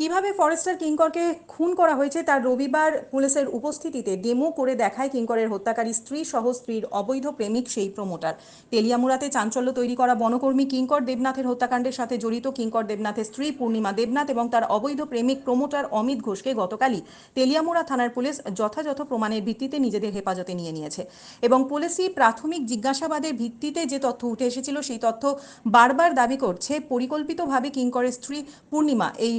কীভাবে ফরেস্টার কিঙ্করকে খুন করা হয়েছে তার রবিবার পুলিশের উপস্থিতিতে ডেমো করে দেখায় কিঙ্করের হত্যাকারী স্ত্রী সহ স্ত্রীর অবৈধ প্রেমিক সেই প্রমোটার। তেলিয়ামুড়াতে চাঞ্চল্য তৈরি করা বনকর্মী কিঙ্কর দেবনাথের হত্যাকাণ্ডের সাথে জড়িত কিঙ্কর দেবনাথের স্ত্রী পূর্ণিমা দেবনাথ এবং তার অবৈধ প্রেমিক প্রমোটার অমিত ঘোষকে গতকালই তেলিয়ামুড়া থানার পুলিশ যথাযথ প্রমাণের ভিত্তিতে নিজেদের হেফাজতে নিয়ে নিয়েছে এবং পুলিশই প্রাথমিক জিজ্ঞাসাবাদের ভিত্তিতে যে তথ্য উঠে এসেছিল সেই তথ্য বারবার দাবি করছে। পরিকল্পিতভাবে কিঙ্করের স্ত্রী পূর্ণিমা এই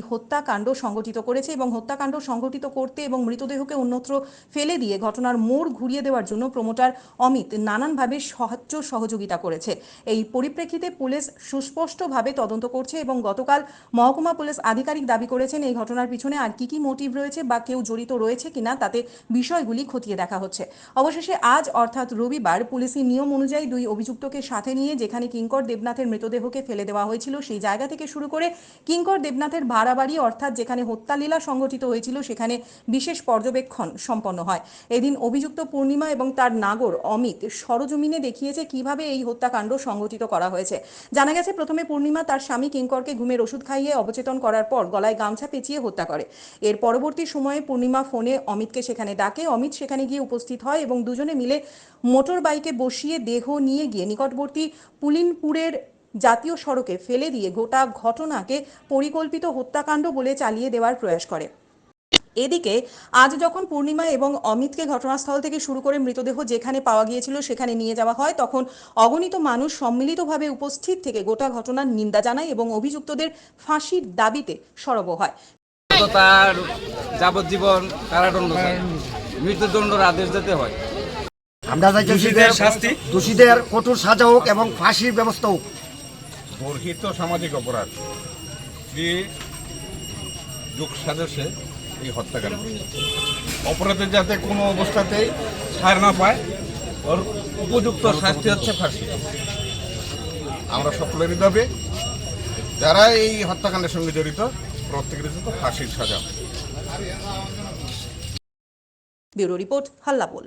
হত্যাকাণ্ড সংগঠিত করেছে এবং হত্যাকাণ্ড সংগঠিত করতে এবং মৃতদেহকে অন্যত্র ফেলে দিয়ে ঘটনার মোড় ঘুরিয়ে দেওয়ার জন্য প্রমোটার অমিত নানানভাবে সাহায্য সহযোগিতা করেছে। এই পরিপ্রেক্ষিতে পুলিশ সুস্পষ্টভাবে তদন্ত করছে এবং গতকাল মহকুমা পুলিশ আধিকারিক দাবি করেছেন এই ঘটনার পিছনে আর কি কি মোটিভ রয়েছে বা কেউ জড়িত রয়েছে কিনা তাতে বিষয়গুলি খতিয়ে দেখা হচ্ছে। অবশেষে আজ অর্থাৎ রবিবার পুলিশি নিয়ম অনুযায়ী দুই অভিযুক্তকে সাথে নিয়ে যেখানে কিঙ্কর দেবনাথের মৃতদেহকে ফেলে দেওয়া হয়েছিল সেই জায়গা থেকে শুরু করে কিঙ্কর দেবনাথের ভাড়া বাড়ি অর্থাৎ যেখানে হত্যালীলা সংগঠিত হয়েছিল, সেখানে বিশেষ পর্যবেক্ষণ সম্পন্ন হয়। এদিন অভিযুক্ত পূর্ণিমা এবং তার নাগর অমিত সরজমিনে দেখিয়েছে কীভাবে এই হত্যাকাণ্ড সংগঠিত করা হয়েছে। জানা গেছে, প্রথমে পূর্ণিমা তার স্বামী কিঙ্করকে ঘুমের ওষুধ খাইয়ে অবচেতন করার পর গলায় গামছা পেঁচিয়ে হত্যা করে। এর পরবর্তী সময়ে পূর্ণিমা ফোনে অমিতকে সেখানে ডাকে। অমিত সেখানে গিয়ে উপস্থিত হয় এবং দুজনে মিলে মোটর বাইকে বসিয়ে দেহ নিয়ে গিয়ে নিকটবর্তী পুলিনপুরের জাতীয় সড়কে ফেলে দিয়ে গোটা ঘটনাকে পরিকল্পিত হত্যাকাণ্ড বলে চালিয়ে দেওয়ার প্রয়াস করে এদিকে আজ যখন পূর্ণিমা এবং অমিতকে ঘটনাস্থল থেকে শুরু করে মৃতদেহ যেখানে পাওয়া গিয়েছিল সেখানে নিয়ে যাওয়া হয় তখন অগণিত মানুষ সম্মিলিতভাবে উপস্থিত থেকে গোটা ঘটনার নিন্দা জানায় এবং অভিযুক্তদের ফাঁসির দাবিতে সরব হয় তার যাবজ্জীবন কারাদণ্ড চাই। মৃত্যুদণ্ডের আদেশ দিতে হয় আমরা চাইছি দোষীদের শাস্তি? দোষীদের কঠোর সাজা হোক এবং ফাঁসির ব্যবস্থা হোক বর্হিত সামাজিক অপরাধ যে যোগ সাজসে এই হত্যাকাণ্ড। অপরাধের যাতে কোনো অবস্থাতেই ছাড় না পায়, ওর উপযুক্ত শাস্তি হচ্ছে ফাঁসি। আমরা সকলেরই দাবি, যারা এই হত্যাকাণ্ডের সঙ্গে জড়িত, প্রত্যেকের জন্য ফাঁসির সাজা। Bureau report হাল্লাবোল